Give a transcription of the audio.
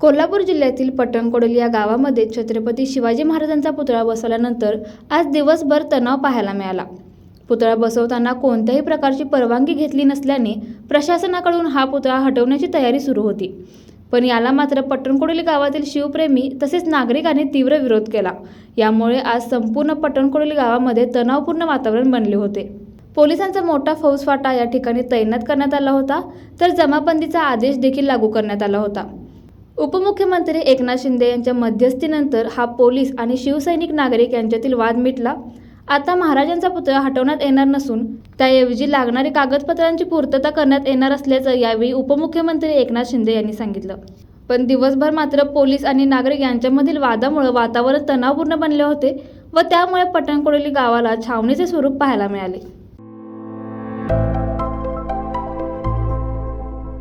कोल्हापूर जिल्ह्यातील पट्टणकोडली या गावामध्ये छत्रपती शिवाजी महाराजांचा पुतळा बसवल्यानंतर आज दिवसभर तणाव पाहायला मिळाला. पुतळा बसवताना कोणत्याही प्रकारची परवानगी घेतली नसल्याने प्रशासनाकडून हा पुतळा हटवण्याची तयारी सुरू होती. पण याला मात्र पट्टणकोडली गावातील शिवप्रेमी तसेच नागरिकांनी तीव्र विरोध केला. यामुळे आज संपूर्ण पटणकोडली गावामध्ये तणावपूर्ण वातावरण बनले होते. पोलिसांचा मोठा फौजफाटा या ठिकाणी तैनात करण्यात आला होता तर जमाबंदीचा आदेश देखील लागू करण्यात आला होता. उपमुख्यमंत्री एकनाथ शिंदे यांच्या मध्यस्थीनंतर हा पोलीस आणि शिवसैनिक नागरिक यांच्यातील वाद मिटला. आता महाराजांचा पुतळा हटवण्यात येणार नसून त्याऐवजी लागणारी कागदपत्रांची पूर्तता करण्यात येणार असल्याचं यावेळी उपमुख्यमंत्री एकनाथ शिंदे यांनी सांगितलं. पण दिवसभर मात्र पोलीस आणि नागरिक यांच्यामधील वादामुळे वातावरण तणावपूर्ण बनले होते व त्यामुळे पटणकोडली गावाला छावणीचे स्वरूप पाहायला मिळाले. Thank you